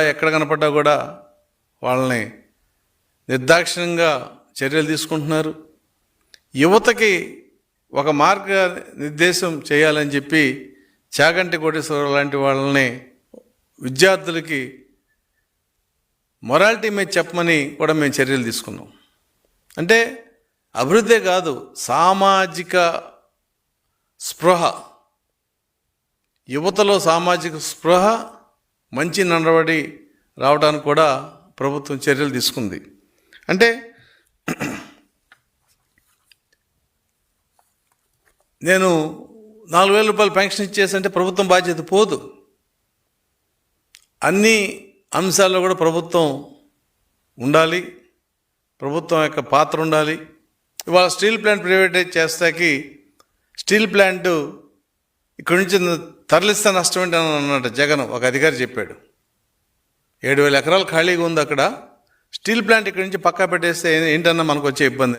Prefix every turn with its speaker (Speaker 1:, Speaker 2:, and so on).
Speaker 1: ఎక్కడ కనపడ్డా కూడా వాళ్ళని నిర్దాక్షిణ్యంగా చర్యలు తీసుకుంటున్నారు. యువతకి ఒక మార్గ నిర్దేశం చేయాలని చెప్పి చాగంటి కోటేశ్వరరావు లాంటి వాళ్ళని విద్యార్థులకి మొరాలిటీ మీద చెప్పమని కూడా మేము చర్యలు తీసుకున్నాం. అంటే అభివృద్ధే కాదు సామాజిక స్పృహ. యువతలో సామాజిక స్పృహ మంచి నడవడి రావడానికి కూడా ప్రభుత్వం చర్యలు తీసుకుంది. అంటే నేను నాలుగు వేల రూపాయలు పెన్షన్ ఇచ్చేసంటే ప్రభుత్వం బాధ్యత పోదు. అన్ని అంశాల్లో కూడా ప్రభుత్వం ఉండాలి. ప్రభుత్వం యొక్క పాత్ర ఉండాలి. ఇవాళ స్టీల్ ప్లాంట్ ప్రైవేటైజ్ చేస్తాకి స్టీల్ ప్లాంట్ ఇక్కడి నుంచి తరలిస్తే నష్టం ఏంటని అన్నట్టు జగన్. ఒక అధికారి చెప్పాడు. ఏడు వేల ఎకరాలు ఖాళీగా ఉంది అక్కడ. స్టీల్ ప్లాంట్ ఇక్కడి నుంచి పక్కా పెట్టేస్తే ఏంటన్నా మనకు వచ్చే ఇబ్బంది.